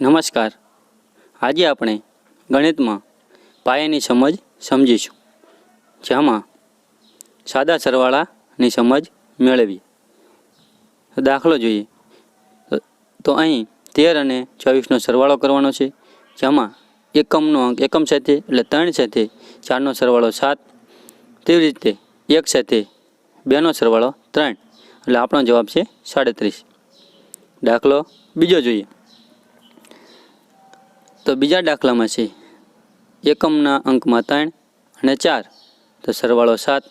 નમસ્કાર. આજે આપણે ગણિતમાં પાયાની સમજ સમજીશું, જેમાં સાદા સરવાળાની સમજ મેળવી દાખલો જોઈએ. તો- અહીં તેર અને ચોવીસનો સરવાળો કરવાનો છે, જેમાં એકમનો અંક એકમ સાથે એટલે ત્રણ સાથે ચારનો સરવાળો સાત, તેવી રીતે એક સાથે બેનો સરવાળો ત્રણ. એટલે આપણો જવાબ છે સાડત્રીસ. દાખલો બીજો જોઈએ. તો બીજા દાખલામાં છે. એકમના અંકમાં ત્રણ અને ચાર. તો સરવાળો સાત.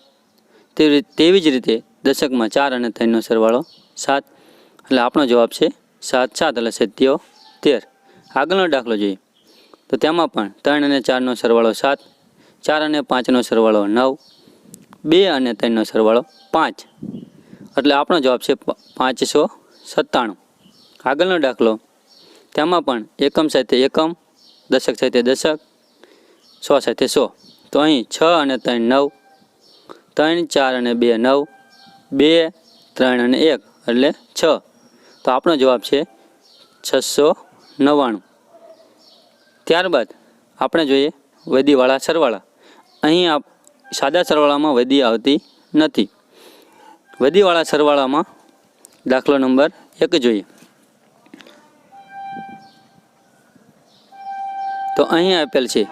તેવી જ રીતે દશકમાં ચાર અને ત્રણનો સરવાળો સાત. એટલે આપણો જવાબ છે સાત સાત. એટલે સત્યો તેર. આગળનો દાખલો જોઈએ. તો તેમાં પણ ત્રણ અને ચારનો સરવાળો સાત, ચાર અને પાંચનો સરવાળો નવ, બે અને ત્રણનો સરવાળો પાંચ. એટલે આપણો જવાબ છે પાંચસો સત્તાણું. આગળનો દાખલો તેમાં પણ એકમ સાથે એકમ, દશક સાથે દશક, સો સાથે સો. તો અહીં છ અને ત્રણ નવ, ત્રણ ચાર અને બે નવ, બે ત્રણ અને એક, એટલે છ. તો આપણો જવાબ છે છસો નવ્વાણું. ત્યારબાદ આપણે જોઈએ વધીવાળા સરવાળા. અહીં આપ સાદા સરવાળામાં વધી આવતી નથી. વધીવાળા સરવાળામાં દાખલો નંબર એક જોઈએ. તો અહીં આપેલ છે.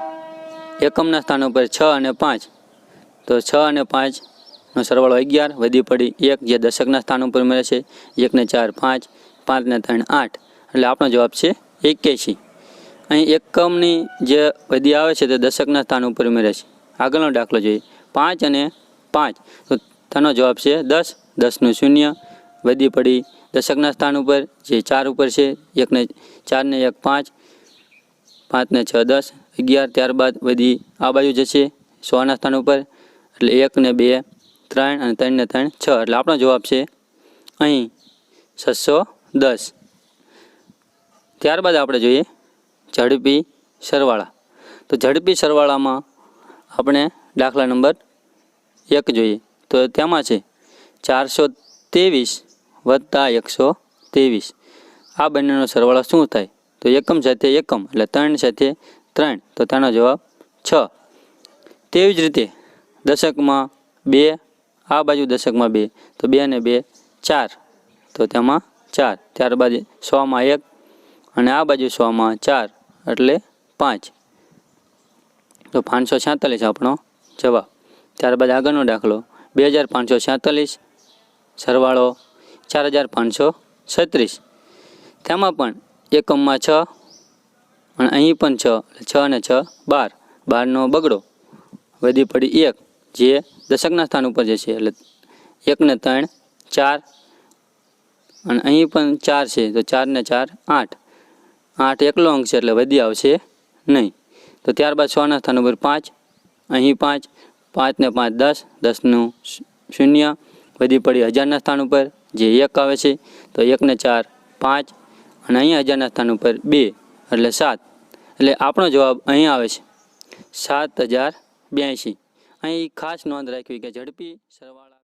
એકમના સ્થાન ઉપર છ અને પાંચ. તો છ અને પાંચનો સરવાળો અગિયાર, વધી પડી એક જે દશકના સ્થાન ઉપર મળે છે. એકને ચાર, પાંચ પાંચને ત્રણ, આઠ. એટલે આપણો જવાબ છે એક્યાસી અહીં એકમની જે વધી આવે છે તે દશકના સ્થાન ઉપર મળે છે. આગળનો દાખલો જોઈએ. પાંચ અને પાંચ. તો તેનો જવાબ છે દસ. દસનું શૂન્ય, વધી પડી દશકના સ્થાન ઉપર જે ચાર ઉપર છે એકને ચારને એક, પાંચ. પાંચને છ, દસ, અગિયાર, ત્યારબાદ વધી આ બાજુ જશે સોના સ્થાન ઉપર. એટલે એક ને બે, ત્રણ અને ત્રણ ને ત્રણ, છ. એટલે આપણો જવાબ છે અહીં છસો દસ. ત્યારબાદ આપણે જોઈએ ઝડપી સરવાળા. તો ઝડપી સરવાળામાં આપણે દાખલા નંબર એક જોઈએ. તો તેમાં છે ચારસો ત્રેવીસ વત્તા એકસો ત્રેવીસ. આ બંનેનો સરવાળો શું થાય? તો એકમ સાથે એકમ એટલે ત્રણ સાથે ત્રણ. તો તેનો જવાબ છ. તેવી જ રીતે દશકમાં બે, આ બાજુ દશકમાં બે, તો બે ને બે, ચાર. તો તેમાં ચાર. ત્યારબાદ સોમાં એક અને આ બાજુ સોમાં ચાર એટલે પાંચ. તો પાંચસો છેતાલીસ આપણો જવાબ. ત્યારબાદ આગળનો દાખલો. બે હજાર પાંચસો છેતાલીસ, સરવાળો ચાર હજાર પાંચસો છત્રીસ. તેમાં પણ એકમમાં છ અને અહીં પણ છ છ અને છ, બાર. બારનો બગડો. વધી પડી એક, જે દશકના સ્થાન ઉપર જશે એટલે એકને ત્રણ, ચાર અને અહીં પણ ચાર છે, તો ચારને ચાર, આઠ. આઠ એકલો અંક છે, એટલે વધી આવશે નહીં. તો ત્યારબાદ છના સ્થાન ઉપર પાંચ, અહીં પાંચ પાંચને પાંચ દસ, દસનું શૂન્ય. વધી પડી હજારના સ્થાન ઉપર, જે એક આવે છે, તો એકને ચાર, પાંચ. અને અહીંયા હજારના સ્થાન ઉપર બે એટલે સાત. એટલે આપણો જવાબ અહીં આવે છે. સાત હજાર બ્યાસી. અહીં ખાસ નોંધ રાખવી કે ઝડપી સરવાળા